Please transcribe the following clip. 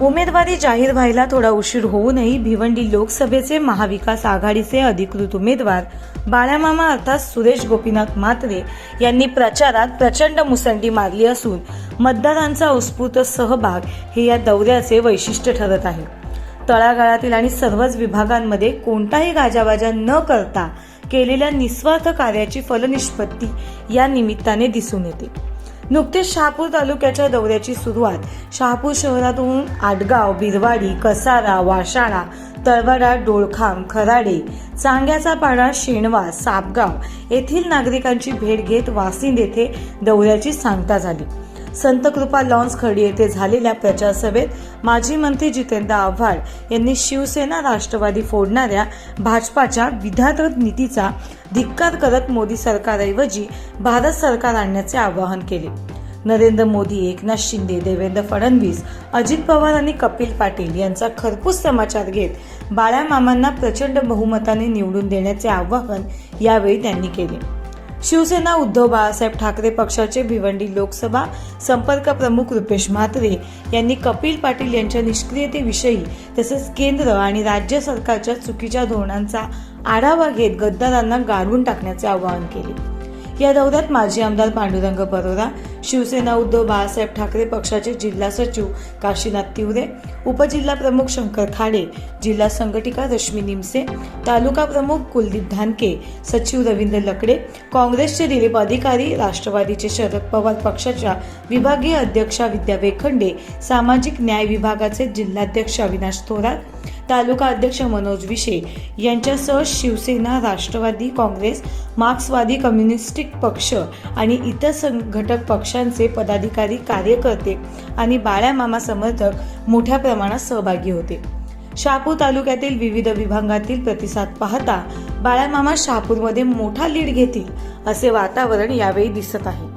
उमेदवारी जाहीर व्हायला थोडा उशीर होऊनही भिवंडी लोकसभेचे महाविकास आघाडीचे अधिकृत उमेदवार बाळामामा अर्थात सुरेश गोपीनाथ म्हात्रे यांनी प्रचारात प्रचंड मुसंडी मारली असून मतदारांचा उत्स्फूर्त सहभाग हे या दौऱ्याचे वैशिष्ट्य ठरत आहे. तळागाळातील आणि सर्वच विभागांमध्ये कोणताही गाजावाजा न करता केलेल्या निस्वार्थ कार्याची फलनिष्पत्ती या निमित्ताने दिसून येते. नुकतीच शहापूर तालुक्याच्या दौऱ्याची सुरुवात. शहापूर शहरातून आडगाव बिरवाडी कसारा वाशाळा तळवाडा डोळखाम खराडे चांग्याचा पाडा शेणवा सापगाव येथील नागरिकांची भेट घेत वासिंद येथे दौऱ्याची सांगता झाली. संत कृपा लॉन्स खडी येथे झालेल्या प्रचारसभेत माजी मंत्री जितेंद्र आव्हाड यांनी शिवसेना राष्ट्रवादी फोडणाऱ्या भाजपाच्या विधातृत नीतीचा धिक्कार करत मोदी सरकारऐवजी भारत सरकार आणण्याचे आवाहन केले. नरेंद्र मोदी एकनाथ शिंदे देवेंद्र फडणवीस अजित पवार आणि कपिल पाटील यांचा खरपूस समाचार घेत बाळ्या मामांना प्रचंड बहुमताने निवडून देण्याचे आवाहन यावेळी त्यांनी केले. शिवसेना उद्धव बाळासाहेब ठाकरे पक्षाचे भिवंडी लोकसभा संपर्क प्रमुख रुपेश म्हात्रे यांनी कपिल पाटील यांच्या निष्क्रियतेविषयी तसेच केंद्र आणि राज्य सरकारच्या चुकीच्या धोरणांचा आढावा घेत गद्दारांना गाडवून टाकण्याचे आवाहन केले. या दौऱ्यात माजी आमदार पांडुरंग बरोरा शिवसेना उद्धव बाळासाहेब ठाकरे पक्षाचे जिल्हा सचिव काशीनाथ तिवरे उपजिल्हा प्रमुख शंकर खाडे जिल्हा संघटिका रश्मी निमसे तालुका प्रमुख कुलदीप धानके सचिव रवींद्र लकडे काँग्रेसचे दिलीप अधिकारी राष्ट्रवादीचे शरद पवार पक्षाच्या विभागीय अध्यक्षा विद्या वेखंडे सामाजिक न्याय विभागाचे जिल्हाध्यक्ष अविनाश थोरात तालुका अध्यक्ष मनोज विशे यांच्यासह शिवसेना राष्ट्रवादी काँग्रेस मार्क्सवादी कम्युनिस्टिक पक्ष आणि इतर संघटक पक्षांचे पदाधिकारी कार्यकर्ते आणि बाळ्यामामा समर्थक मोठ्या प्रमाणात सहभागी होते. शहापूर तालुक्यातील विविध विभागातील प्रतिसाद पाहता बाळामामा शहापूरमध्ये मोठा लीड घेतील असे वातावरण यावेळी दिसत आहे.